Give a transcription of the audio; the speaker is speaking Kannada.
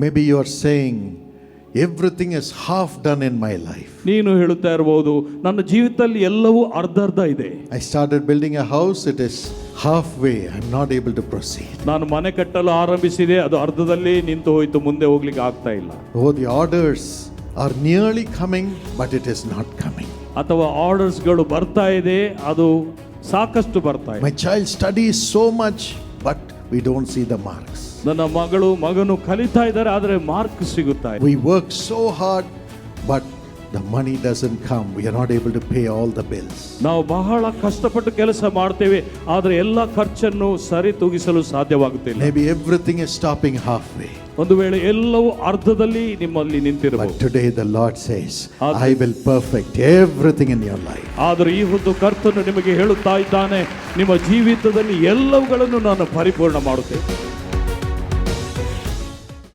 Maybe you are saying, everything is half done in my life. ನೀನು ಹೇಳುತ್ತಾ ಇರಬಹುದು ನನ್ನ ಜೀವಿತದಲ್ಲಿ ಎಲ್ಲವೂ ಅರ್ಧ ಅರ್ಧ ಇದೆ I started building a house, it is halfway. I'm not able to proceed. ನಾನು ಮನೆ ಕಟ್ಟಲು ಆರಂಭಿಸಿದೆ ಅದು ಅರ್ಧದಲ್ಲಿ ನಿಂತು ಹೋಯಿತು ಮುಂದೆ ಹೋಗ್ಲಿಕ್ಕೆ ಆಗ್ತಾ ಇಲ್ಲ Oh, the orders are nearly coming, but it is not coming. ಅಥವಾ ಆರ್ಡರ್ಸ್ಗಳು ಬರ್ತಾ ಇದೆ ಅದು ಸಾಕಷ್ಟು ಬರ್ತಾ ಇದೆ My child studies so much, but we don't see the marks. ನನ್ನ ಮಗಳು ಮಗನು ಕಲಿತಾ ಇದ್ದಾರೆ ಆದರೆ ಮಾರ್ಕ್ ಸಿಗುತ್ತಾ ಇದೆ work so so but the money money doesn't come. We are not to pay all the the bills. ನಾವು ಬಹಳ ಕಷ್ಟಪಟ್ಟು ಕೆಲಸ ಮಾಡ್ತೇವೆ ಆದರೆ ಎಲ್ಲ ಖರ್ಚನ್ನು ಸರಿ ತೂಗಿಸಲು ಸಾಧ್ಯವಾಗುತ್ತಿಲ್ಲ everything is stopping half way ಒಂದು ವೇಳೆ ಎಲ್ಲವೂ ಅರ್ಧದಲ್ಲಿ ನಿಮ್ಮಲ್ಲಿ ನಿಂತಿರಬಹುದು today the the Lord says, I will perfect everything in your life. ಆದರೆ ಈ ಹೊತ್ತು ಕರ್ತನು ನಿಮಗೆ ಹೇಳುತ್ತಾ ಇದ್ದಾನೆ ನಿಮ್ಮ ಜೀವಿತದಲ್ಲಿ ಎಲ್ಲವುಗಳನ್ನು ನಾನು ಪರಿಪೂರ್ಣ ಮಾಡುತ್ತೇನೆ